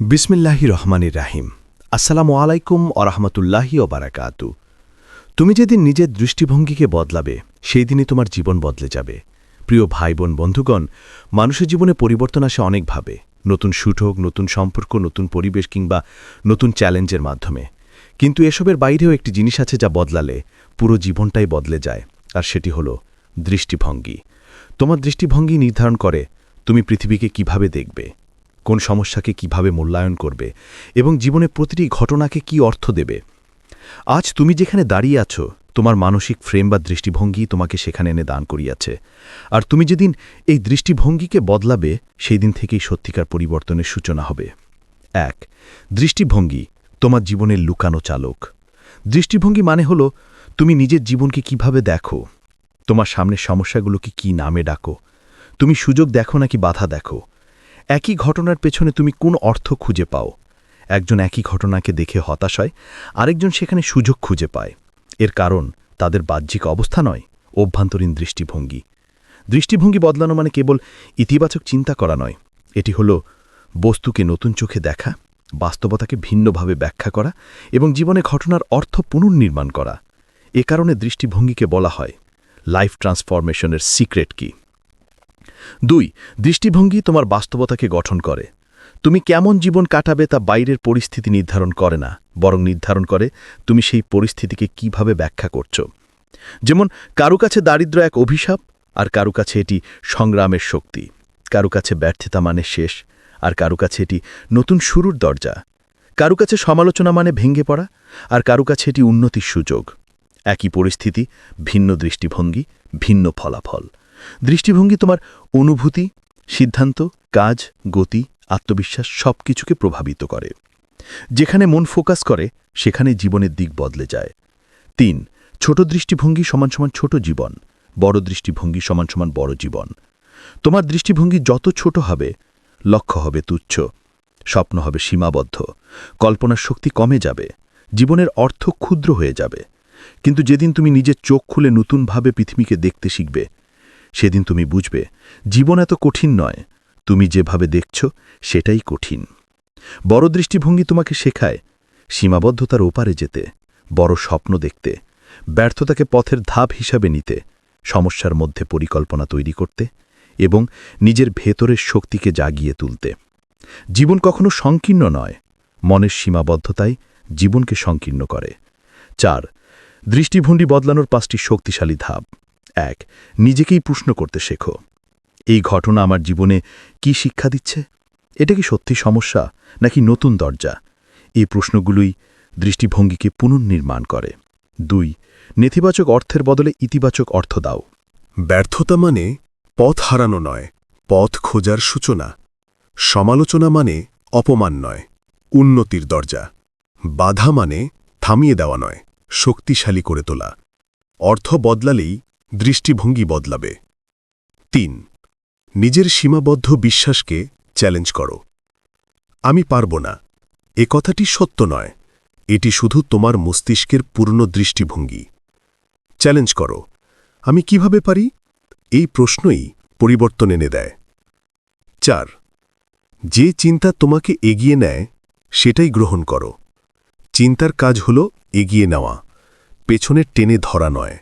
বিসমিল্লাহি রহমানির রাহিম। আসসালামু আলাইকুম আরহামতুল্লাহি ওবারাকাতু তুমি যেদিন নিজের দৃষ্টিভঙ্গিকে বদলাবে, সেই দিনই তোমার জীবন বদলে যাবে। প্রিয় ভাই বোন বন্ধুগণ, মানুষের জীবনে পরিবর্তন আসে অনেকভাবে নতুন সুযোগ নতুন সম্পর্ক, নতুন পরিবেশ কিংবা নতুন চ্যালেঞ্জের মাধ্যমে। কিন্তু এসবের বাইরেও একটি জিনিস আছে যা বদলালে, পুরো জীবনটাই বদলে যায়, আর সেটি হলো দৃষ্টিভঙ্গি। তোমার দৃষ্টিভঙ্গি নির্ধারণ করে তুমি পৃথিবীকে কীভাবে দেখবে। কোন সমস্যাকে কীভাবে মূল্যায়ন করবে এবং জীবনে প্রতিটি ঘটনাকে কি অর্থ দেবে? আজ তুমি যেখানে দাঁড়িয়ে আছো, তোমার মানসিক ফ্রেম বা দৃষ্টিভঙ্গি তোমাকে সেখানে এনে দান করিয়াছে। আর তুমি যেদিন এই দৃষ্টিভঙ্গিকে বদলাবে সেই দিন থেকেই সত্যিকার পরিবর্তনের সূচনা হবে। এক, দৃষ্টিভঙ্গি, তোমার জীবনের লুকানো চালক। দৃষ্টিভঙ্গি মানে হল, তুমি নিজের জীবনকে কীভাবে দেখো, তোমার সামনের সমস্যাগুলোকে কি নামে ডাকো, তুমি সুযোগ দেখো নাকি বাধা দেখো একই ঘটনার পেছনে তুমি কোন অর্থ খুঁজে পাও? একজন একই ঘটনাকে দেখে হতাশ হয়, আরেকজন সেখানে সুযোগ খুঁজে পায়। এর কারণ তাদের বাহ্যিক অবস্থা নয়, অভ্যন্তরীণ দৃষ্টিভঙ্গি। দৃষ্টিভঙ্গি বদলানো মানে কেবল ইতিবাচক চিন্তা করা নয়। এটি হল বস্তুকে নতুন চোখে দেখা, বাস্তবতাকে ভিন্নভাবে ব্যাখ্যা করা এবং জীবনে ঘটনার অর্থ পুনর্নির্মাণ করা। এ কারণে দৃষ্টিভঙ্গিকে বলা হয়, লাইফ ট্রান্সফরমেশনের সিক্রেট কি? দুই, দৃষ্টিভঙ্গি তোমার বাস্তবতাকে গঠন করে। তুমি কেমন জীবন কাটাবে তা বাইরের পরিস্থিতি নির্ধারণ করে না, বরং নির্ধারণ করে তুমি সেই পরিস্থিতিকে কীভাবে ব্যাখ্যা করছ। যেমন, কারু কাছে দারিদ্র এক অভিশাপ, আর কারু কাছে এটি সংগ্রামের শক্তি। কারু কাছে ব্যর্থতা মানে শেষ, আর কারু কাছে এটি নতুন শুরুর দরজা। কারু কাছে সমালোচনা মানে ভেঙে পড়া, আর কারু কাছে এটি উন্নতির সুযোগ। একই পরিস্থিতি, ভিন্ন দৃষ্টিভঙ্গি, ভিন্ন ফলাফল। দৃষ্টিভঙ্গি তোমার অনুভূতি, সিদ্ধান্ত, কাজ, গতি, আত্মবিশ্বাস সব কিছুকে প্রভাবিত করে। যেখানে মন ফোকাস করে, সেখানে জীবনের দিক বদলে যায়। তিন, ছোট দৃষ্টিভঙ্গি সমান সমান ছোট জীবন, বড় দৃষ্টিভঙ্গি সমান সমান বড় জীবন। তোমার দৃষ্টিভঙ্গি যত ছোট হবে, লক্ষ্য হবে তুচ্ছ, স্বপ্ন হবে সীমাবদ্ধ, কল্পনার শক্তি কমে যাবে, জীবনের অর্থ ক্ষুদ্র হয়ে যাবে। কিন্তু যেদিন তুমি নিজের চোখ খুলে নতুনভাবে পৃথিবীকে দেখতে শিখবে সেদিন তুমি বুঝবে, জীবন এত কঠিন নয়। তুমি যেভাবে দেখছ, সেটাই কঠিন। বড় দৃষ্টিভঙ্গি তোমাকে শেখায়, সীমাবদ্ধতার ওপারে যেতে, বড় স্বপ্ন দেখতে, ব্যর্থতাকে পথের ধাপ হিসাবে নিতে, সমস্যার মধ্যে পরিকল্পনা তৈরি করতে এবং নিজের ভেতরের শক্তিকে জাগিয়ে তুলতে। জীবন কখনো সংকীর্ণ নয়, মনের সীমাবদ্ধতাই জীবনকে সংকীর্ণ করে। চার, দৃষ্টিভঙ্গি বদলানোর পাঁচটি শক্তিশালী ধাপ। এক, নিজেকেই প্রশ্ন করতে শেখো। এই ঘটনা আমার জীবনে কি শিক্ষা দিচ্ছে? এটা কি সত্যি সমস্যা, নাকি নতুন দরজা? এই প্রশ্নগুলোই দৃষ্টিভঙ্গিকে পুনর্নির্মাণ করে। দুই, নেতিবাচক অর্থের বদলে ইতিবাচক অর্থ দাও। ব্যর্থতা মানে পথ হারানো নয়, পথ খোঁজার সূচনা। সমালোচনা মানে অপমান নয়, উন্নতির দরজা। বাধা মানে থামিয়ে দেওয়া নয়, শক্তিশালী করে তোলা। অর্থ বদলালেই দৃষ্টিভঙ্গি বদলাবে। তিন, নিজের সীমাবদ্ধ বিশ্বাসকে চ্যালেঞ্জ করো। আমি পারব না। এ কথাটি সত্য নয়। এটি শুধু তোমার মস্তিষ্কের পূর্ণ দৃষ্টিভঙ্গি। চ্যালেঞ্জ করো। আমি কীভাবে পারি? এই প্রশ্নই পরিবর্তন এনে দেয়। চার, যে চিন্তা তোমাকে এগিয়ে নেয়, সেটাই গ্রহণ করো। চিন্তার কাজ হল এগিয়ে নেওয়া। পেছনে টেনে ধরা নয়।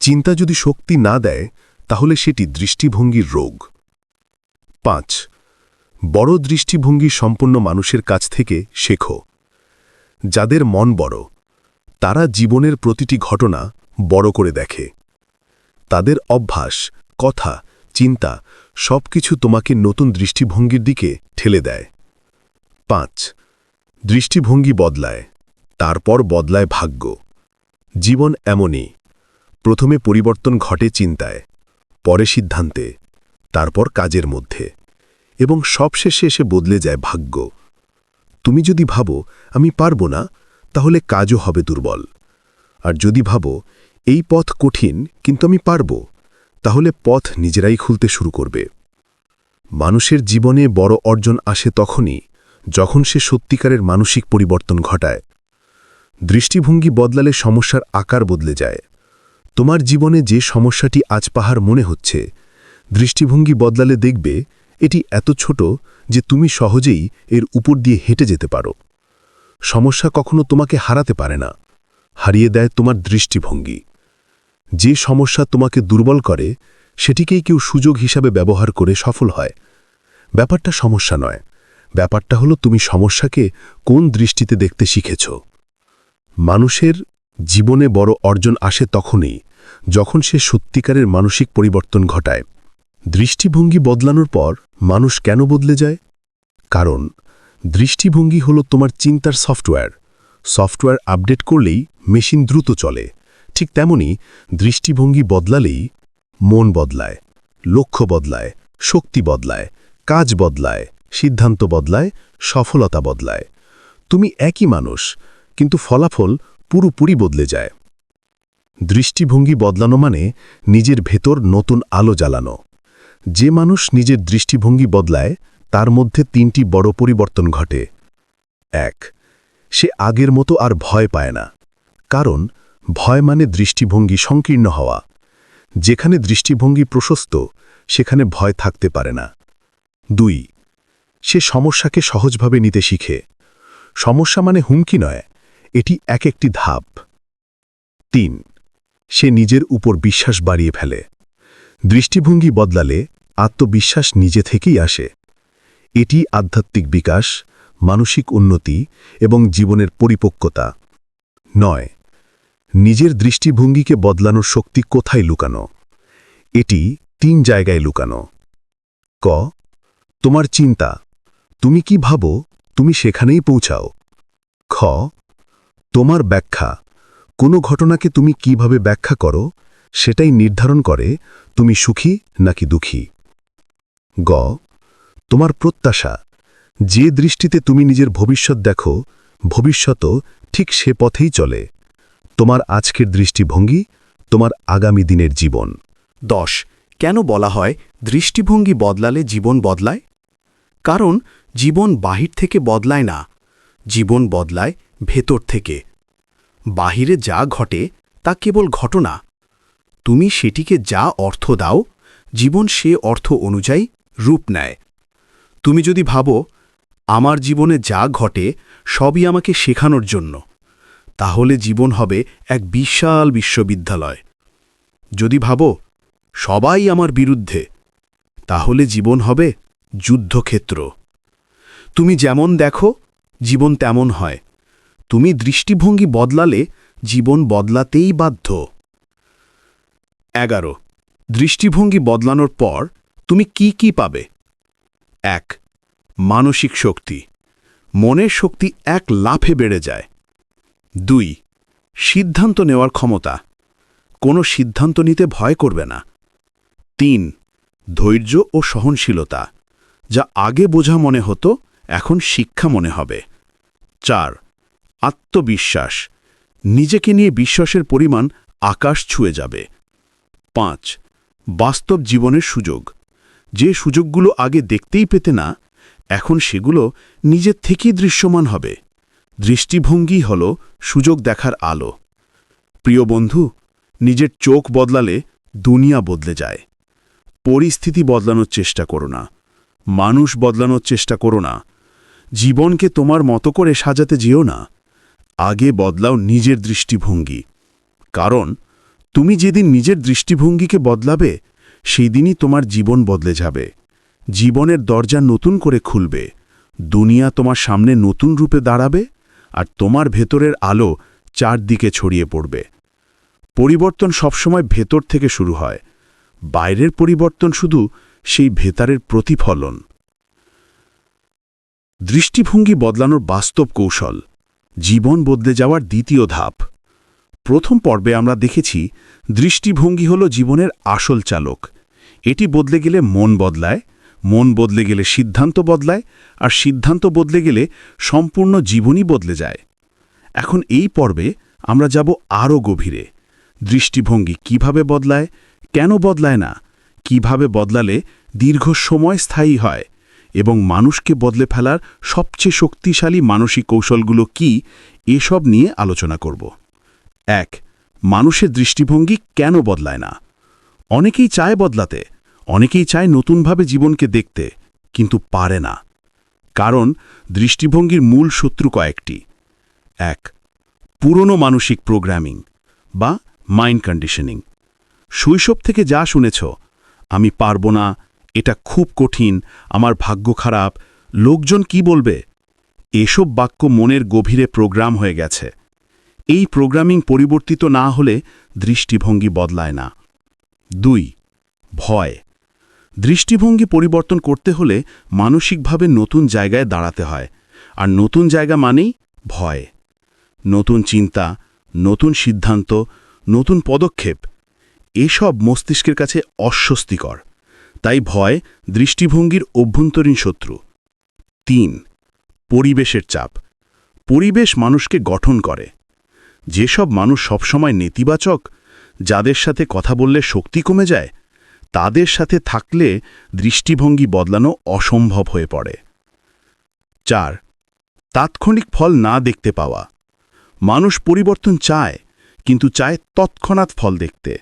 চিন্তা যদি শক্তি না দেয়, তাহলে সেটি দৃষ্টিভঙ্গির রোগ। পাঁচ, বড় দৃষ্টিভঙ্গি সম্পন্ন মানুষের কাছ থেকে শেখো। যাদের মন বড়, তারা জীবনের প্রতিটি ঘটনা বড় করে দেখে। তাদের অভ্যাস, কথা, চিন্তা সবকিছু তোমাকে নতুন দৃষ্টিভঙ্গির দিকে ঠেলে দেয়। পাঁচ, দৃষ্টিভঙ্গি বদলায়, তারপর বদলায় ভাগ্য। জীবন এমনই। প্রথমে পরিবর্তন ঘটে চিন্তায়, পরে সিদ্ধান্তে, তারপর কাজের মধ্যে, এবং সবশেষে এসে বদলে যায় ভাগ্য। তুমি যদি ভাবো, আমি পারব না, তাহলে কাজও হবে দুর্বল। আর যদি ভাবো, এই পথ কঠিন, কিন্তু আমি পারব, তাহলে পথ নিজেরাই খুলতে শুরু করবে। মানুষের জীবনে বড় অর্জন আসে তখনই, যখন সে সত্যিকারের মানসিক পরিবর্তন ঘটায়। দৃষ্টিভঙ্গি বদলালে সমস্যার আকার বদলে যায়। তোমার জীবনে যে সমস্যাটি আজ পাহাড় মনে হচ্ছে, দৃষ্টিভঙ্গি বদলালে দেখবে এটি এত ছোট যে তুমি সহজেই এর উপর দিয়ে হেঁটে যেতে পারো। সমস্যা কখনো তোমাকে হারাতে পারে না। হারিয়ে দেয় তোমার দৃষ্টিভঙ্গি। যে সমস্যা তোমাকে দুর্বল করে, সেটিকেই কেউ সুযোগ হিসাবে ব্যবহার করে সফল হয়। ব্যাপারটা সমস্যা নয়। ব্যাপারটা হলো তুমি সমস্যাকে কোন দৃষ্টিতে দেখতে শিখেছ। মানুষের জীবনে বড় অর্জন আসে তখনই, যখন সে সত্যিকারের মানসিক পরিবর্তন ঘটায়। দৃষ্টিভঙ্গি বদলানোর পর মানুষ কেন বদলে যায়? কারণ, দৃষ্টিভঙ্গি হলো তোমার চিন্তার সফটওয়্যার। সফটওয়্যার আপডেট করলেই মেশিন দ্রুত চলে। ঠিক তেমনি দৃষ্টিভঙ্গি বদলালেই মন বদলায়, লক্ষ্য বদলায়, শক্তি বদলায়, কাজ বদলায়, সিদ্ধান্ত বদলায়, সফলতা বদলায়। তুমি একই মানুষ, কিন্তু ফলাফল পুরোপুরি বদলে যায়। দৃষ্টিভঙ্গি বদলানো মানে নিজের ভেতর নতুন আলো জ্বালানো। যে মানুষ নিজের দৃষ্টিভঙ্গি বদলায়, তার মধ্যে তিনটি বড় পরিবর্তন ঘটে। এক, সে আগের মতো আর ভয় পায় না। কারণ, ভয় মানে দৃষ্টিভঙ্গি সংকীর্ণ হওয়া। যেখানে দৃষ্টিভঙ্গি প্রশস্ত, সেখানে ভয় থাকতে পারে না। দুই, সে সমস্যাকে সহজভাবে নিতে শিখে। সমস্যা মানে হুমকি নয় এটি এক একটি ধাপ। তিন, সে নিজের উপর বিশ্বাস বাড়িয়ে ফেলে। দৃষ্টিভঙ্গি বদলালে আত্মবিশ্বাস নিজে থেকেই আসে। এটি আধ্যাত্মিক বিকাশ, মানসিক উন্নতি এবং জীবনের পরিপক্কতা। নয়, নিজের দৃষ্টিভঙ্গিকে বদলানোর শক্তি কোথায় লুকানো? এটি তিন জায়গায় লুকানো। ক, তোমার চিন্তা, তুমি কি ভাবো, তুমি সেখানেই পৌঁছাও। খ তোমার ব্যাখ্যা। কোনো ঘটনাকে তুমি কীভাবে ব্যাখ্যা করো, সেটাই নির্ধারণ করে তুমি সুখী নাকি দুঃখী। গ, তোমার প্রত্যাশা। যে দৃষ্টিতে তুমি নিজের ভবিষ্যৎ দেখো ভবিষ্যতও ঠিক সে পথেই চলে। তোমার আজকের দৃষ্টিভঙ্গি, তোমার আগামী দিনের জীবন। দশ, কেন বলা হয় দৃষ্টিভঙ্গি বদলালে জীবন বদলায়? কারণ জীবন বাহির থেকে বদলায় না। জীবন বদলায় ভেতর থেকে। বাহিরে যা ঘটে, তা কেবল ঘটনা। তুমি সেটিকে যা অর্থ দাও, জীবন সে অর্থ অনুযায়ী রূপ নেয়। তুমি যদি ভাবো, আমার জীবনে যা ঘটে, সবই আমাকে শেখানোর জন্য, তাহলে জীবন হবে এক বিশাল বিশ্ববিদ্যালয়। যদি ভাবো, সবাই আমার বিরুদ্ধে, তাহলে জীবন হবে যুদ্ধক্ষেত্র। তুমি যেমন দেখো, জীবন তেমন হয়। তুমি দৃষ্টিভঙ্গি বদলালে জীবন বদলাতেই বাধ্য। এগারো। দৃষ্টিভঙ্গি বদলানোর পর তুমি কি কি পাবে? এক, মানসিক শক্তি। মনের শক্তি এক লাফে বেড়ে যায়। দুই, সিদ্ধান্ত নেওয়ার ক্ষমতা। কোনো সিদ্ধান্ত নিতে ভয় করবে না। তিন, ধৈর্য ও সহনশীলতা। যা আগে বোঝা মনে হতো, এখন শিক্ষা মনে হবে। চার আত্মবিশ্বাস। নিজেকে নিয়ে বিশ্বাসের পরিমাণ আকাশ ছুঁয়ে যাবে। পাঁচ, বাস্তব জীবনের সুযোগ। যে সুযোগগুলো আগে দেখতেই পেতে না, এখন সেগুলো নিজের থেকেই দৃশ্যমান হবে। দৃষ্টিভঙ্গি হল সুযোগ দেখার আলো। প্রিয় বন্ধু, নিজের চোখ বদলালে দুনিয়া বদলে যায়। পরিস্থিতি বদলানোর চেষ্টা করো না। মানুষ বদলানোর চেষ্টা করো না। জীবনকে তোমার মতো করে সাজাতে যেও না। আগে বদলাও নিজের দৃষ্টিভঙ্গি। কারণ, তুমি যেদিন নিজের দৃষ্টিভঙ্গিকে বদলাবে সেই দিনই তোমার জীবন বদলে যাবে। জীবনের দরজা নতুন করে খুলবে। দুনিয়া তোমার সামনে নতুন রূপে দাঁড়াবে আর তোমার ভেতরের আলো চারদিকে ছড়িয়ে পড়বে। পরিবর্তন সবসময় ভেতর থেকে শুরু হয়। বাইরের পরিবর্তন শুধু সেই ভেতারের প্রতিফলন। দৃষ্টিভঙ্গি বদলানোর বাস্তব কৌশল। জীবন বদলে যাওয়ার দ্বিতীয় ধাপ। প্রথম পর্বে আমরা দেখেছি, দৃষ্টিভঙ্গি হল জীবনের আসল চালক। এটি বদলে গেলে মন বদলায়, মন বদলে গেলে সিদ্ধান্ত বদলায়, আর সিদ্ধান্ত বদলে গেলে সম্পূর্ণ জীবনই বদলে যায়। এখন এই পর্বে আমরা যাব আরও গভীরে। দৃষ্টিভঙ্গি কীভাবে বদলায়, কেন বদলায় না, কীভাবে বদলালে দীর্ঘ সময় স্থায়ী হয় এবং মানুষকে বদলে ফেলার সবচেয়ে শক্তিশালী মানসিক কৌশলগুলো কি, এসব নিয়ে আলোচনা করব। এক, মানুষের দৃষ্টিভঙ্গি কেন বদলায় না? অনেকেই চায় বদলাতে, অনেকেই চায় নতুনভাবে জীবনকে দেখতে, কিন্তু পারে না। কারণ দৃষ্টিভঙ্গির মূল শত্রু কয়েকটি। এক, পুরনো মানসিক প্রোগ্রামিং বা মাইন্ড কন্ডিশনিং। শৈশব থেকে যা শুনেছ, আমি পারব না এটা খুব কঠিন, আমার ভাগ্য খারাপ। লোকজন কি বলবে? এসব বাক্য মনের গভীরে প্রোগ্রাম হয়ে গেছে। এই প্রোগ্রামিং পরিবর্তিত না হলে দৃষ্টিভঙ্গি বদলায় না। দুই, ভয়। দৃষ্টিভঙ্গি পরিবর্তন করতে হলে মানসিকভাবে নতুন জায়গায় দাঁড়াতে হয়। আর নতুন জায়গা মানেই ভয়। নতুন চিন্তা, নতুন সিদ্ধান্ত, নতুন পদক্ষেপ। এসব মস্তিষ্কের কাছে অস্বস্তিকর। তাই ভয় দৃষ্টিভঙ্গির অভ্যন্তরীণ শত্রু। তিন, পরিবেশের চাপ। পরিবেশ মানুষকে গঠন করে। যেসব মানুষ সবসময় নেতিবাচক, যাদের সাথে কথা বললে শক্তি কমে যায়, তাদের সাথে থাকলে দৃষ্টিভঙ্গি বদলানো অসম্ভব হয়ে পড়ে। চার, তাৎক্ষণিক ফল না দেখতে পাওয়া। মানুষ পরিবর্তন চায়, কিন্তু চায় তৎক্ষণাৎ ফল দেখতে।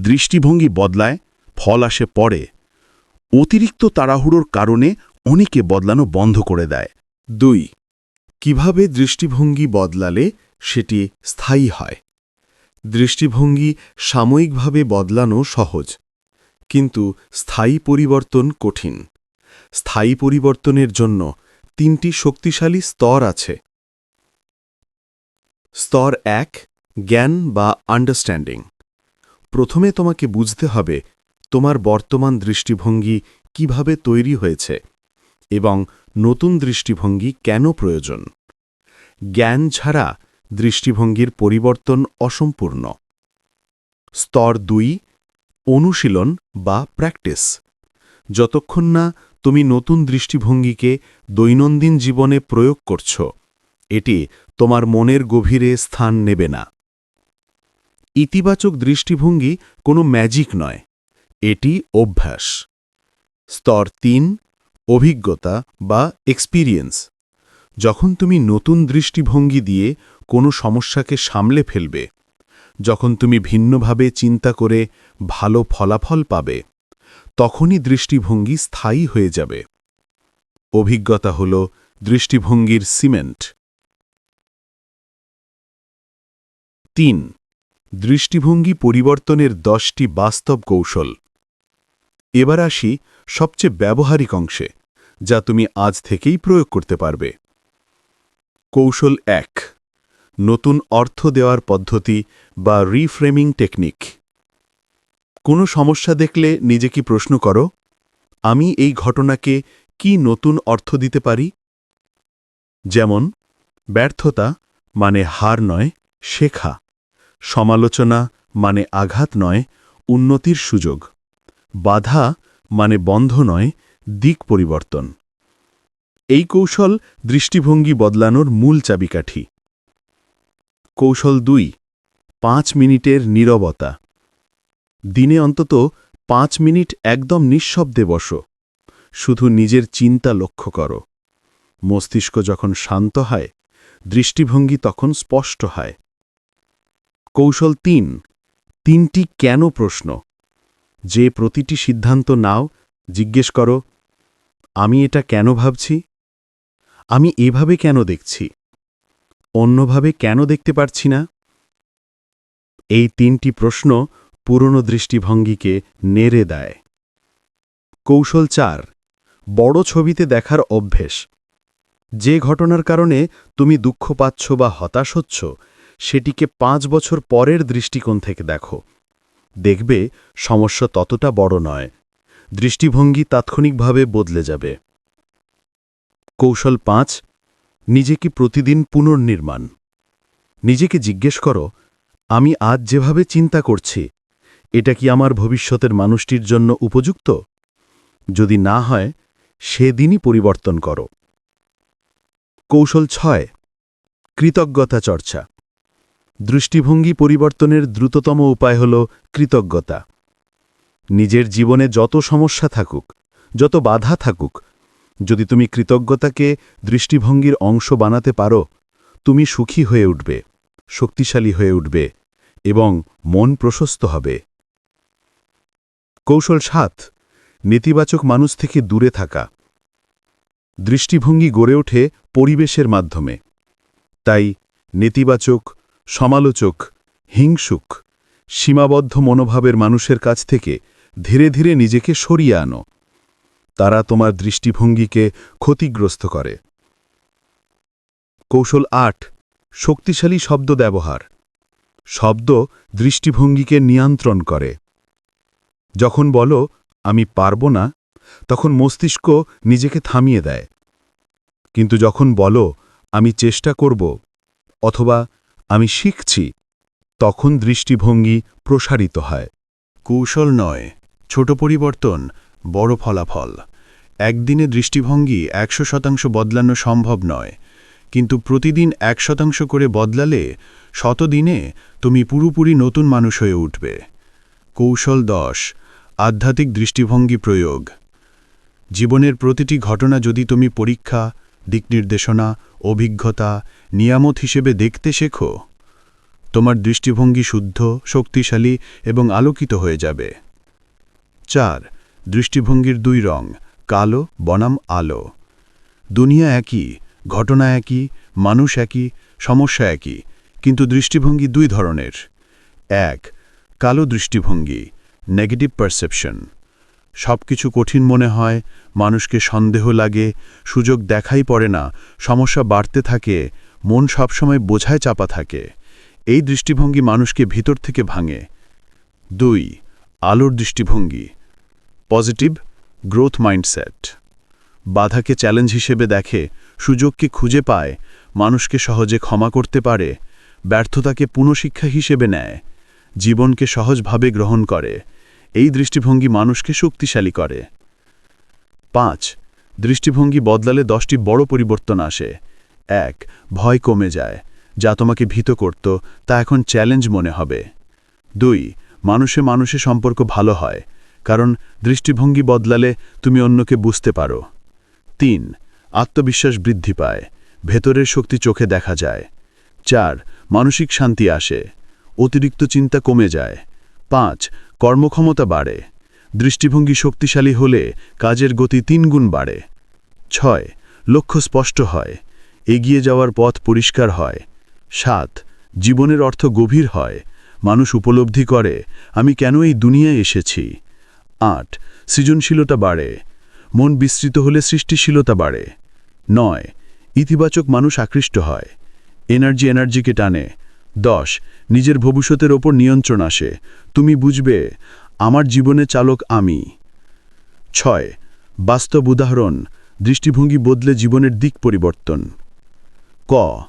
দৃষ্টিভঙ্গি বদলায়, ফল আসে পরে। অতিরিক্ত তাড়াহুড়োর কারণে অনেকে বদলানো বন্ধ করে দেয়। দুই, কীভাবে দৃষ্টিভঙ্গি বদলালে সেটি স্থায়ী হয়? দৃষ্টিভঙ্গি সাময়িকভাবে বদলানো সহজ, কিন্তু স্থায়ী পরিবর্তন কঠিন। স্থায়ী পরিবর্তনের জন্য তিনটি শক্তিশালী স্তর আছে। স্তর এক, জ্ঞান বা আন্ডারস্ট্যান্ডিং। প্রথমে তোমাকে বুঝতে হবে তোমার বর্তমান দৃষ্টিভঙ্গি কীভাবে তৈরি হয়েছে এবং নতুন দৃষ্টিভঙ্গি কেন প্রয়োজন? জ্ঞান ছাড়া দৃষ্টিভঙ্গির পরিবর্তন অসম্পূর্ণ। স্তর দুই, অনুশীলন বা প্র্যাকটিস। যতক্ষণ না তুমি নতুন দৃষ্টিভঙ্গিকে দৈনন্দিন জীবনে প্রয়োগ করছ, এটি তোমার মনের গভীরে স্থান নেবে না। ইতিবাচক দৃষ্টিভঙ্গি কোনো ম্যাজিক নয়। এটি অভ্যাস। স্তর তিন, অভিজ্ঞতা বা এক্সপিরিয়েন্স যখন তুমি নতুন দৃষ্টিভঙ্গি দিয়ে কোনো সমস্যাকে সামলে ফেলবে, যখন তুমি ভিন্নভাবে চিন্তা করে ভালো ফলাফল পাবে, তখনই দৃষ্টিভঙ্গি স্থায়ী হয়ে যাবে। অভিজ্ঞতা হল দৃষ্টিভঙ্গির সিমেন্ট। তিন, দৃষ্টিভঙ্গি পরিবর্তনের দশটি বাস্তব কৌশল। এবার আসি সবচেয়ে ব্যবহারিক অংশে, যা তুমি আজ থেকেই প্রয়োগ করতে পারবে। কৌশল এক, নতুন অর্থ দেওয়ার পদ্ধতি বা রিফ্রেমিং টেকনিক কোনো সমস্যা দেখলে নিজেকে প্রশ্ন করো, আমি এই ঘটনাকে কি নতুন অর্থ দিতে পারি? যেমন, ব্যর্থতা মানে হার নয়, শেখা। সমালোচনা মানে আঘাত নয়, উন্নতির সুযোগ। বাধা মানে বন্ধ নয়, দিক পরিবর্তন। এই কৌশল দৃষ্টিভঙ্গি বদলানোর মূল চাবিকাঠি। কৌশল দুই, পাঁচ মিনিটের নীরবতা। দিনে অন্তত পাঁচ মিনিট একদম নিঃশব্দে বসো। শুধু নিজের চিন্তা লক্ষ্য করো। মস্তিষ্ক যখন শান্ত হয়, দৃষ্টিভঙ্গি তখন স্পষ্ট হয়। কৌশল তিন, তিনটি কেন প্রশ্ন। যে প্রতিটি সিদ্ধান্ত নাও, জিজ্ঞেস করো, আমি এটা কেন ভাবছি? আমি এভাবে কেন দেখছি? অন্যভাবে কেন দেখতে পারছি না? এই তিনটি প্রশ্ন পুরনো দৃষ্টিভঙ্গিকে নেড়ে দেয়। কৌশল চার, বড় ছবিতে দেখার অভ্যেস। যে ঘটনার কারণে তুমি দুঃখ পাচ্ছ বা হতাশ হচ্ছ, সেটিকে পাঁচ বছর পরের দৃষ্টিকোণ থেকে দেখো। দেখবে সমস্যা ততটা বড় নয়। দৃষ্টিভঙ্গি তাৎক্ষণিকভাবে বদলে যাবে। কৌশল পাঁচ, নিজেকে প্রতিদিন পুনর্নির্মাণ। নিজেকে জিজ্ঞেস করো, আমি আজ যেভাবে চিন্তা করছি, এটা কি আমার ভবিষ্যতের মানুষটির জন্য উপযুক্ত? যদি না হয়, সেদিনই পরিবর্তন করো। কৌশল ছয়, কৃতজ্ঞতা চর্চা। দৃষ্টিভঙ্গি পরিবর্তনের দ্রুততম উপায় হল কৃতজ্ঞতা। নিজের জীবনে যত সমস্যা থাকুক, যত বাধা থাকুক, যদি তুমি কৃতজ্ঞতাকে দৃষ্টিভঙ্গির অংশ বানাতে পারো, তুমি সুখী হয়ে উঠবে, শক্তিশালী হয়ে উঠবে এবং মন প্রশস্ত হবে। কৌশল সাত, নেতিবাচক মানুষ থেকে দূরে থাকা। দৃষ্টিভঙ্গি গড়ে ওঠে পরিবেশের মাধ্যমে। তাই নেতিবাচক সমালোচক, হিংসুক, সীমাবদ্ধ মনোভাবের মানুষের কাছ থেকে ধীরে ধীরে নিজেকে সরিয়ে আনো। তারা তোমার দৃষ্টিভঙ্গিকে ক্ষতিগ্রস্ত করে। কৌশল আট, শক্তিশালী শব্দ ব্যবহার। শব্দ দৃষ্টিভঙ্গিকে নিয়ন্ত্রণ করে। যখন বলো, আমি পারব না, তখন মস্তিষ্ক নিজেকে থামিয়ে দেয়। কিন্তু যখন বলো, আমি চেষ্টা করব, অথবা আমি শিখছি। তখন দৃষ্টিভঙ্গি প্রসারিত হয়। কৌশল নয়। ছোট পরিবর্তন, বড় ফলাফল। একদিনে দৃষ্টিভঙ্গি একশো শতাংশ বদলানো সম্ভব নয়। কিন্তু প্রতিদিন এক শতাংশ করে বদলালে শতদিনে তুমি পুরোপুরি নতুন মানুষ হয়ে উঠবে। কৌশল দশ। আধ্যাত্মিক দৃষ্টিভঙ্গি প্রয়োগ। জীবনের প্রতিটি ঘটনা যদি তুমি পরীক্ষা দিকনির্দেশনা অভিজ্ঞতা নিয়ামত হিসেবে দেখতে শেখো। তোমার দৃষ্টিভঙ্গি শুদ্ধ, শক্তিশালী এবং আলোকিত হয়ে যাবে। চার, দৃষ্টিভঙ্গির দুই রং, কালো, বনাম, আলো। দুনিয়া একই, ঘটনা একই, মানুষ একই, সমস্যা একই, কিন্তু দৃষ্টিভঙ্গি দুই ধরনের। এক, কালো দৃষ্টিভঙ্গি নেগেটিভ পারসেপশন সব কিছু কঠিন মনে হয়, মানুষকে সন্দেহ লাগে, সুযোগ দেখাই পড়ে না, সমস্যা বাড়তে থাকে, মন সবসময় বোঝায় চাপা থাকে। এই দৃষ্টিভঙ্গি মানুষকে ভিতর থেকে ভাঙে। দুই, আলোর দৃষ্টিভঙ্গি। Positive, growth mindset. বাধাকে চ্যালেঞ্জ হিসেবে দেখে, সুযোগকে খুঁজে পায়, মানুষকে সহজে ক্ষমা করতে পারে, ব্যর্থতাকে পুনঃশিক্ষা হিসেবে নেয়, জীবনকে সহজভাবে গ্রহণ করে। এই দৃষ্টিভঙ্গি মানুষকে শক্তিশালী করে। পাঁচ, দৃষ্টিভঙ্গি বদলালে দশটি বড় পরিবর্তন আসে। এক, ভয় কমে যায়। যা তোমাকে ভীত করত, তা এখন চ্যালেঞ্জ মনে হবে। দুই, মানুষে মানুষে সম্পর্ক ভালো হয়, কারণ দৃষ্টিভঙ্গি বদলালে তুমি অন্যকে বুঝতে পারো। তিন, আত্মবিশ্বাস বৃদ্ধি পায়, ভেতরের শক্তি চোখে দেখা যায়। চার, মানসিক শান্তি আসে, অতিরিক্ত চিন্তা কমে যায়। পাঁচ কর্মক্ষমতা বাড়ে, দৃষ্টিভঙ্গি শক্তিশালী হলে কাজের গতি তিনগুণ বাড়ে। ছয়, লক্ষ্য স্পষ্ট হয়, এগিয়ে যাওয়ার পথ পরিষ্কার হয়। সাত, জীবনের অর্থ গভীর হয়, মানুষ উপলব্ধি করে, আমি কেন এই দুনিয়ায় এসেছি? আট, সৃজনশীলতা বাড়ে, মন বিস্তৃত হলে সৃষ্টিশীলতা বাড়ে। নয়, ইতিবাচক মানুষ আকৃষ্ট হয়, এনার্জি এনার্জিকে টানে দশ, নিজের ভবিষ্যতের ওপর নিয়ন্ত্রণ আসে। তুমি বুঝবে, আমার জীবনে চালক আমি। ছয়, বাস্তব উদাহরণ, দৃষ্টিভঙ্গি বদলে জীবনের দিক পরিবর্তন। ক,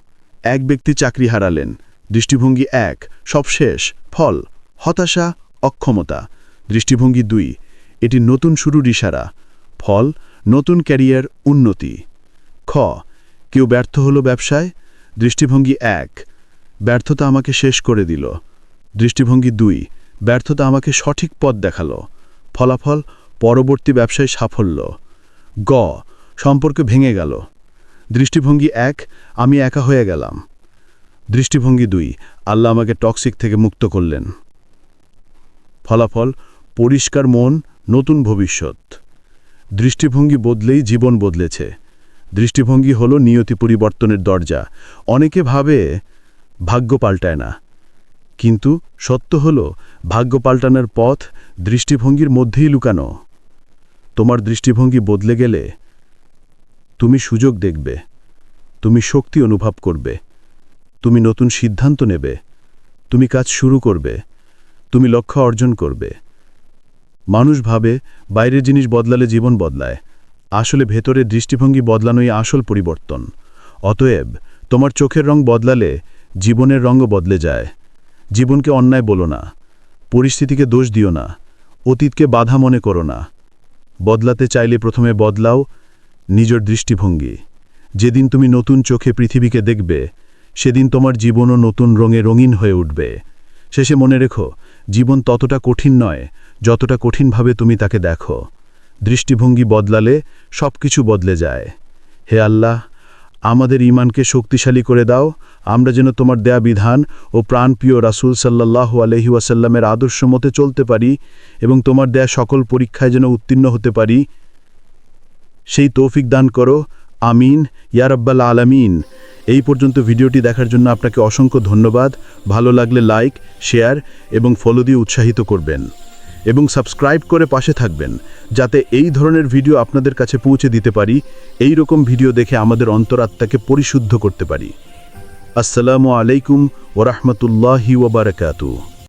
এক ব্যক্তি চাকরি হারালেন। দৃষ্টিভঙ্গি এক, সব শেষ, ফল, হতাশা, অক্ষমতা। দৃষ্টিভঙ্গি দুই, এটি নতুন শুরুর ইশারা, ফল, নতুন ক্যারিয়ার, উন্নতি। খ, কেউ ব্যর্থ হলো ব্যবসায়। দৃষ্টিভঙ্গি এক ব্যর্থতা আমাকে শেষ করে দিল। দৃষ্টিভঙ্গি দুই, ব্যর্থতা আমাকে সঠিক পথ দেখাল। ফলাফল, পরবর্তী ব্যবসায় সাফল্য। গ, সম্পর্ক ভেঙে গেল। দৃষ্টিভঙ্গি এক, আমি একা হয়ে গেলাম। দৃষ্টিভঙ্গি দুই, আল্লাহ আমাকে টক্সিক থেকে মুক্ত করলেন। ফলাফল, পরিষ্কার মন, নতুন ভবিষ্যৎ। দৃষ্টিভঙ্গি বদলেই জীবন বদলেছে। দৃষ্টিভঙ্গি হল নিয়তি পরিবর্তনের দরজা। অনেকে ভাবে ভাগ্য পাল্টায় না। কিন্তু সত্য হল, ভাগ্য পাল্টানোর পথ দৃষ্টিভঙ্গির মধ্যেই লুকানো। তোমার দৃষ্টিভঙ্গি বদলে গেলে তুমি সুযোগ দেখবে, তুমি শক্তি অনুভব করবে, তুমি নতুন সিদ্ধান্ত নেবে, তুমি কাজ শুরু করবে, তুমি লক্ষ্য অর্জন করবে। মানুষ ভাবে, বাইরের জিনিস বদলালে জীবন বদলায়। আসলে ভেতরের দৃষ্টিভঙ্গি বদলানোই আসল পরিবর্তন। অতএব তোমার চোখের রং বদলালে জীবনের রঙও বদলে যায়। জীবনকে অন্যায় বলো না। পরিস্থিতিকে দোষ দিও না। অতীতকে বাধা মনে করো না। বদলাতে চাইলে প্রথমে বদলাও নিজের দৃষ্টিভঙ্গি। যেদিন তুমি নতুন চোখে পৃথিবীকে দেখবে, সেদিন তোমার জীবনও নতুন রঙে রঙিন হয়ে উঠবে। শেষে মনে রেখো, জীবন ততটা কঠিন নয়, যতটা কঠিনভাবে তুমি তাকে দেখো। দৃষ্টিভঙ্গি বদলালে সব কিছু বদলে যায়। হে আল্লাহ আমাদের ইমানকে শক্তিশালী করে দাও, আমরা যেন তোমার দেয়া বিধান ও প্রাণপ্রিয় রাসূল সাল্লাহ আলহি ওয়াসাল্লামের আদর্শ মতে চলতে পারি এবং তোমার দেয়া সকল পরীক্ষায় যেন উত্তীর্ণ হতে পারি। সেই তৌফিক দান করো। আমিন। ইয়ারব্বাল আলামিন। এই পর্যন্ত ভিডিওটি দেখার জন্য আপনাকে অসংখ্য ধন্যবাদ। ভালো লাগলে লাইক, শেয়ার এবং ফলো দিয়ে উৎসাহিত করবেন। এবং সাবস্ক্রাইব করে পাশে থাকবেন, যাতে এই ধরনের ভিডিও আপনাদের কাছে পৌঁছে দিতে পারি, এই রকম ভিডিও দেখে আমাদের অন্তরাত্মাকে পরিশুদ্ধ করতে পারি। আসসালামু আলাইকুম ওরহমতুল্লাহি ওবরাকাতু